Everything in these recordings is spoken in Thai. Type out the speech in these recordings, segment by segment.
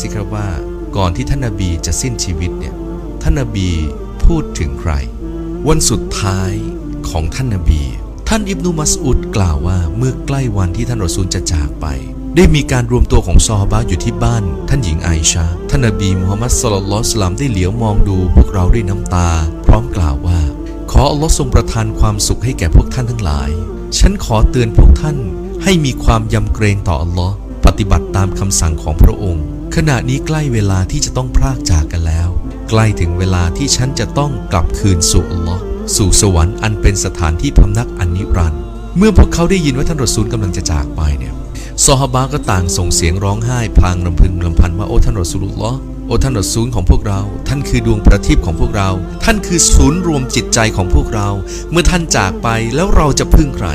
สิครับว่าก่อนที่ท่านนบีจะสิ้นชีวิตเนี่ยท่านนบีพูดถึงใคร วันสุดท้ายของท่านนบี ท่านอิบนุมัสอุดกล่าวว่าเมื่อใกล้วันที่ท่านรอซูลจะจากไป ได้มีการรวมตัวของซอฮาบะอยู่ที่บ้าน ท่านหญิงไอชาท่านนบีมุฮัมมัดสลลัลสลามได้เหลียวมองดูพวกเราด้วยน้ำตา พร้อมกล่าวว่า ขออัลลอฮ์ทรงประทานความสุขให้แก่พวกท่านทั้งหลาย ฉันขอเตือนพวกท่านให้มีความยำเกรงต่ออัลลอฮ์ปฏิบัติตามคำสั่งของพระองค์ ขณะนี้ใกล้เวลาที่จะต้องพรากจากกันแล้ว ใกล้ถึงเวลาที่ฉันจะต้องกลับคืนสู่อัลลอฮ์สู่สวรรค์อันเป็นสถานที่พำนักอันนิรันดร์เมื่อพวกเขาได้ยินว่าท่านรอซูลกำลังจะจากไปเนี่ยซอฮาบะห์ก็ต่างส่งเสียงร้องไห้พลางรำพึงรำพันว่าโอ้ท่านรอซูลุลลอฮ์โอ้ท่านรอซูลของพวกเรา ท่านคือดวงประทีปของพวกเรา ท่านคือศูนย์รวมจิตใจของพวกเรา เมื่อท่านจากไปแล้วเราจะพึ่งใคร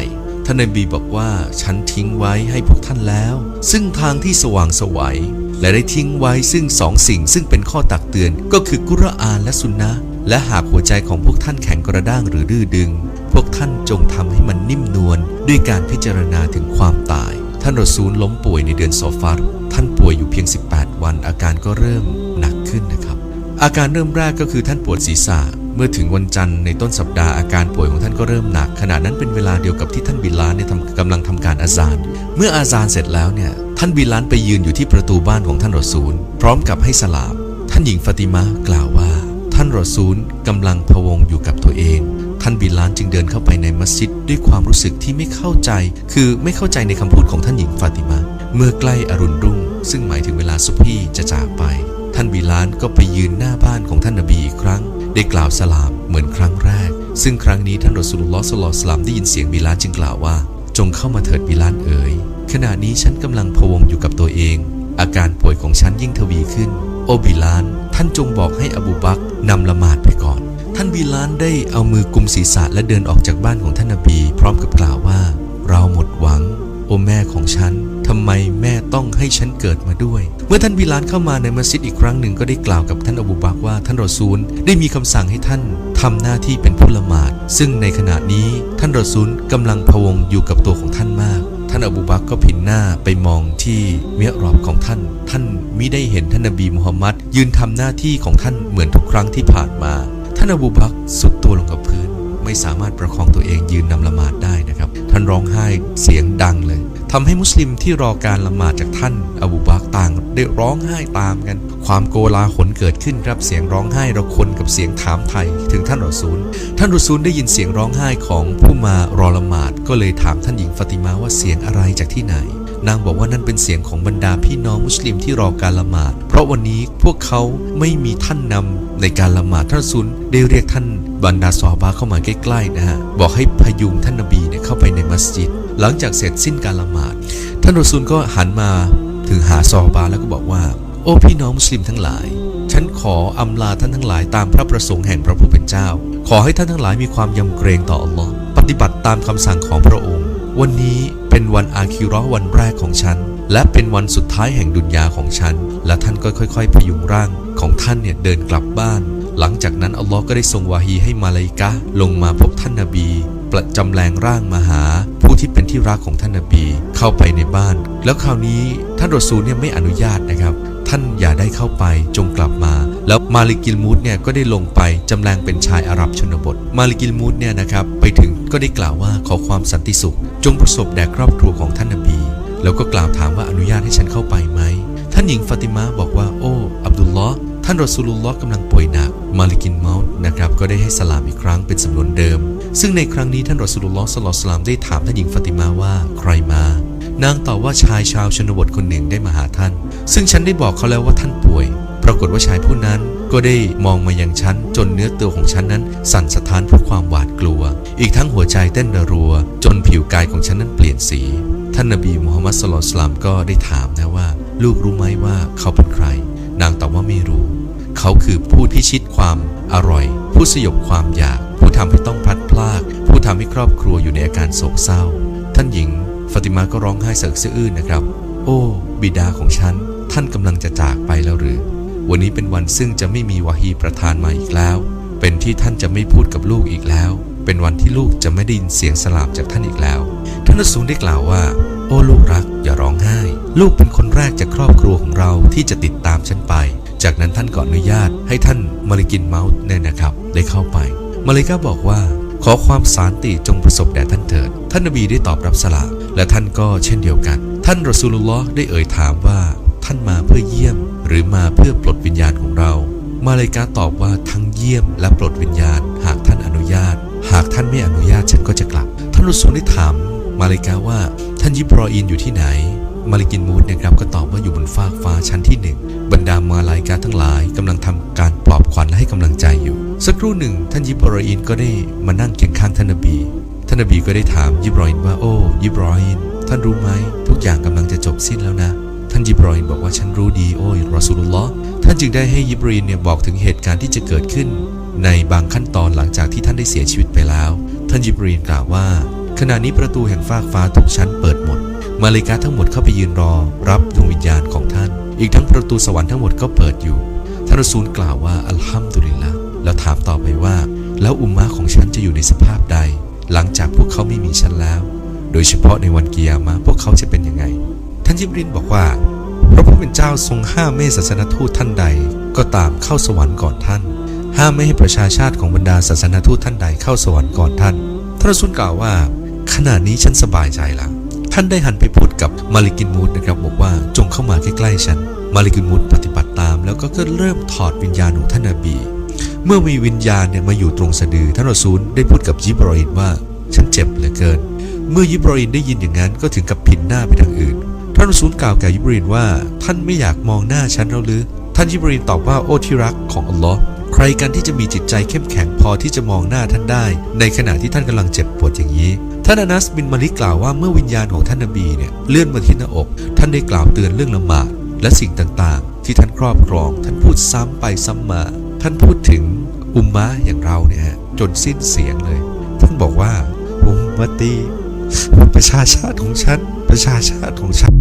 ท่านนบีบอกว่าฉันทิ้งไว้ให้พวกท่านแล้ว ซึ่งทางที่สว่างสวัย และได้ทิ้งไว้ซึ่งสองสิ่งซึ่งเป็นข้อตักเตือนก็คือกุรอานและสุนนะและหากหัวใจของพวกท่านแข็งกระด้างหรือดื้อดึง พวกท่านจงทำให้มันนิ่มนวลด้วยการพิจารณาถึงความตาย ท่านรอซูลล้มป่วยในเดือนโซฟัรท่านป่วยอยู่เพียง 18 วัน อาการก็เริ่มหนักขึ้นนะครับ อาการเริ่มแรกก็คือท่านปวดศีรษะเมื่อถึงวันจันทร์ในต้นสัปดาห์อาการป่วยของท่านก็เริ่มหนักขณะนั้นเป็นเวลาเดียวกับที่ท่านบิลลาเนี่ยกำลังทำการอาซาน เมื่ออาซานเสร็จแล้วเนี่ย ท่านบิลลานไปยืนอยู่ที่ประตูบ้านของท่านรอซูล พร้อมกับให้สลามท่านหญิงฟาติมะกล่าวว่า ท่านรอซูลกำลังพะวงอยู่กับตัวเอง ท่านบิลลานจึงเดินเข้าไปในมัสยิดด้วยความรู้สึกที่ไม่เข้าใจ คือไม่เข้าใจในคำพูดของท่านหญิงฟาติมะเมื่อใกล้อรุณรุ่ง ซึ่งหมายถึงเวลาซุบฮีจะจากไป ท่านบิลานก็ไปยืนหน้าบ้านของท่านนบีอีกครั้ง ได้กล่าวสลามเหมือนครั้งแรก ซึ่งครั้งนี้ท่านรอสูลุลลอฮ์ศ็อลลัลอฮุอะลัยฮิวะซัลลัมได้ยินเสียงบิลานจึงกล่าวว่า จงเข้ามาเถิดบิลานเอ๋ย ขณะนี้ฉันกำลังพวงอยู่กับตัวเอง อาการป่วยของฉันยิ่งทวีขึ้น โอบิลาน ท่านจงบอกให้อบูบักนำละหมาดไปก่อน ท่านบิลานได้เอามือกุมศีรษะและเดินออกจากบ้านของท่านนบี พร้อมกับกล่าวว่า เราหมดหวัง โอแม่ของฉันทำไมแม่ต้องให้ฉันเกิดมาด้วย เมื่อท่านบิลานเข้ามาในมัสยิดอีกครั้งหนึ่งก็ได้กล่าวกับท่านอบูบักว่าท่านรอซูลได้มีคำสั่งให้ท่านทำหน้าที่เป็นผู้ละหมาด ซึ่งในขณะนี้ท่านรอซูลกำลังพวงอยู่กับตัวของท่านมาก ท่านอบูบักก็ผินหน้าไปมองที่เมียรอบของท่าน ท่านมิได้เห็นท่านนบีมุฮัมมัดยืนทำหน้าที่ของท่านเหมือนทุกครั้งที่ผ่านมา ท่านอบูบักสุดตัวลงกับพื้น ไม่สามารถประคองตัวเองยืนนำละหมาดได้นะครับ ท่านร้องไห้เสียงดังเลย ทำให้มุสลิมที่รอการละหมาดจากท่านอบูบักต่างได้ร้องไห้ตามกัน ความโกลาหลเกิดขึ้นครับเสียงร้องไห้เราคนกับเสียงถามไทยถึงท่านรอซูล ท่านรอซูลได้ยินเสียงร้องไห้ของผู้มารอละหมาดก็เลยถามท่านหญิงฟาติมาว่าเสียงอะไรจากที่ไหน นางบอกว่านั่นเป็นเสียงของบรรดาพี่น้องมุสลิมที่รอการละหมาด เพราะวันนี้พวกเขาไม่มีท่านนำในการละหมาดท่านซูลได้เรียกท่านบรรดาซอฮาเข้ามาใกล้ๆนะฮะบอกให้พยุงท่านนบีเนี่ยเข้าไปในมัสยิด หลังจากเสร็จสิ้นการละหมาด ท่านรอซูลก็หันมาถึงหาซอฮาแล้วก็บอกว่า โอ้พี่น้องมุสลิมทั้งหลาย ฉันขออำลาท่านทั้งหลายตามพระประสงค์แห่งพระผู้เป็นเจ้า ขอให้ท่านทั้งหลายมีความยำเกรงต่ออัลลอฮ์ปฏิบัติตามคำสั่งของพระองค์ วันนี้ เป็นวันอาคิร์วันแรกของฉัน และเป็นวันสุดท้ายแห่งดุนยาของฉัน และท่านก็ค่อย ๆ พยุงร่างของท่านเนี่ยเดินกลับบ้าน หลังจากนั้นอัลลอฮ์ก็ได้ทรงวาฮีให้มาลายกะลงมาพบท่านนบี ประจำแรงร่างมาหา ผู้ที่เป็นที่รักของท่านนบี เข้าไปในบ้าน แล้วคราวนี้ท่านรอซูลเนี่ยไม่อนุญาตนะครับ ท่านอย่าได้เข้าไปจงกลับมา แล้วมาลิกิลมูดเนี่ยก็ได้ลงไปจำแรงเป็นชายอาหรับชนบท มาลิกิลมูดเนี่ยนะครับไปถึงก็ได้กล่าวว่าขอความสันติสุข จงประสบแด่ครอบครัวของท่านนบี แล้วก็กล่าวถามว่าอนุญาตให้ฉันเข้าไปไหม ท่านหญิงฟาติมาบอกว่า โอ้ อับดุลลอฮ์ท่านรอซูลุลลอฮ์กำลังป่วยหนัก มาลิกินเมาส์นะครับก็ได้ให้สลามอีกครั้งเป็นสำนวนเดิม ซึ่งในครั้งนี้ท่านรอซูลุลลอฮ์สลอสลามได้ถามท่านหญิงฟาติมาว่าใครมา นางตอบว่าชายชาวชนบทคนหนึ่งได้มาหาท่าน ซึ่งฉันได้บอกเขาแล้วว่าท่านป่วย ปรากฏว่าชายผู้นั้นก็ได้มองมายังฉัน จนเนื้อตัวของฉันนั้น สั่นสะท้านเพราะความหวาดกลัว อีกทั้งหัวใจเต้นรัว จนผิวกายของฉันนั้นเปลี่ยนสี ท่านนบีมูฮัมมัดสลอสลามก็ได้ถามนะว่า ลูกรู้ไหมว่าเขาเป็นใคร นางตอบว่าไม่รู้ เขาคือผู้พิชิตความอร่อย ผู้สยบความอยาก ผู้ทำให้ต้องพัดพราก ผู้ทำให้ครอบครัวอยู่ในอาการโศกเศร้า ท่านหญิง ฟาติมาก็ร้องไห้เสะอึกสะอื้นนะครับ โอ้ บิดาของฉัน ท่านกำลังจะจากไปแล้วหรือ วันนี้เป็นวันซึ่งจะไม่มีวาฮีประทานมาอีกแล้ว เป็นที่ท่านจะไม่พูดกับลูกอีกแล้ว เป็นวันที่ลูกจะไม่ได้ยินเสียงสลาบจากท่านอีกแล้ว ท่านอซูลได้กล่าวว่า โอ้ลูกรัก อย่าร้องไห้ ลูกเป็นคนแรกจากครอบครัวของเราที่จะติดตามฉันไป จากนั้นท่านก็อนุญาตให้ท่านมาริกินเมาส์เนี่ยนะครับ ได้เข้าไป มาริกาบอกว่าขอความสานติจงประสบแด่ท่านเถิด ท่านนบีได้ตอบรับสลาม และท่านก็เช่นเดียวกัน ท่านรอซูลุลลอฮ์ได้เอ่ยถามว่า ท่านมาเพื่อเยี่ยม หรือมาเพื่อปลดวิญญาณของเรา มาเลยกาตอบว่าทั้งเยี่ยมและปลดวิญญาณ หากท่านอนุญาต หากท่านไม่อนุญาตฉันก็จะกลับ ท่านรอซูลได้ถาม มาเลยกาว่า ท่านยิบรออีนอยู่ที่ไหน มาลิกินมูดนะครับก็ตอบว่าอยู่บนฟากฟ้าชั้นที่หนึ่งบรรดามาลายกาทั้งหลายกำลังทำการปลอบขวัญและให้กำลังใจอยู่ สักครู่หนึ่งท่านยิบรออีนก็ได้มานั่งเคียงข้างท่านนบีานนบีก็ได้ถามยิบรออีนว่าโอ้ยิบรออีนท่านรู้ไหมทุกอย่างกำลังจะจบสิ้นแล้วนะ ท่านยิบรออีนบอกว่าฉันรู้ดีโอ้ยรอสูลุลลอฮ์ท่านจึงได้ให้ยิบรออีนเนี่ยบอกถึงเหตุการณ์ที่จะเกิดขึ้น ในบางขั้นตอนหลังจากที่ท่านได้เสียชีวิตไปแล้ว ท่านยิบรออีนกล่าวว่า ขณะนี้ประตูแห่งฟากฟ้าทุกชั้นเปิดหมด มาเลกาทั้งหมดเข้าไปยืนรอ รับดวงวิญญาณของท่าน อีกทั้งประตูสวรรค์ทั้งหมดก็เปิดอยู่ท่านรอซูลกล่าวว่าอัลฮัมดุลิลละแล้วถามต่อไปว่า แล้วอุมมะของฉันจะอยู่ในสภาพใด หลังจากพวกเขาไม่มีฉันแล้ว โดยเฉพาะในวันกิยามะพวกเขาจะเป็นยังไง ท่านยิบรินบอกว่า พระผู้เป็นเจ้าทรงห้ามไม่ศาสนทูตท่านใด ก็ตามเข้าสวรรค์ก่อนท่าน ห้ามไม่ให้ประชาชาติของบรรดาศาสนทูตท่านใดเข้าสวรรค์ก่อนท่าน ท่านรอซูลกล่าวว่า ขณะนี้ฉันสบายใจแล้วท่านได้หันไปพูดกับมาลิกินมูดนะครับบอกว่าจงเข้ามาใกล้ๆฉัน มาลิกินมูดปฏิบัติตาม แล้วก็เริ่มถอดวิญญาณของท่านนบี เมื่อมีวิญญาณเนี่ยมาอยู่ตรงสะดือท่านรอซูลได้พูดกับยิบรออินว่า ฉันเจ็บเหลือเกิน เมื่อยิบรออินได้ยินอย่างนั้นก็ถึงกับพินหน้าไปทางอื่น ท่านรอซูลกล่าวแก่ยิบรออินว่า ท่านไม่อยากมองหน้าฉันแล้วหรือ ท่านยิบรออินตอบว่าโอ้ที่รักของอัลลอฮ์ใครกันที่จะมีจิตใจเข้มแข็งพอที่จะมองหน้าท่านได้ ในขณะที่ท่านกำลังเจ็บปวดอย่างนี้ ท่านอานัสบินมาลิกกล่าวว่าเมื่อวิญญาณของท่านนบีเนี่ยเลื่อนมาที่หน้าอก ท่านได้กล่าวเตือนเรื่องละหมาดและสิ่งต่างๆ ที่ท่านครอบครอง ท่านพูดซ้ำไปซ้ำมา ท่านพูดถึงอุมมะอย่างเราเนี่ยจนสิ้นเสียงเลย ท่านบอกว่า อุมมตี ประชาชาติของฉัน ประชาชาติของฉัน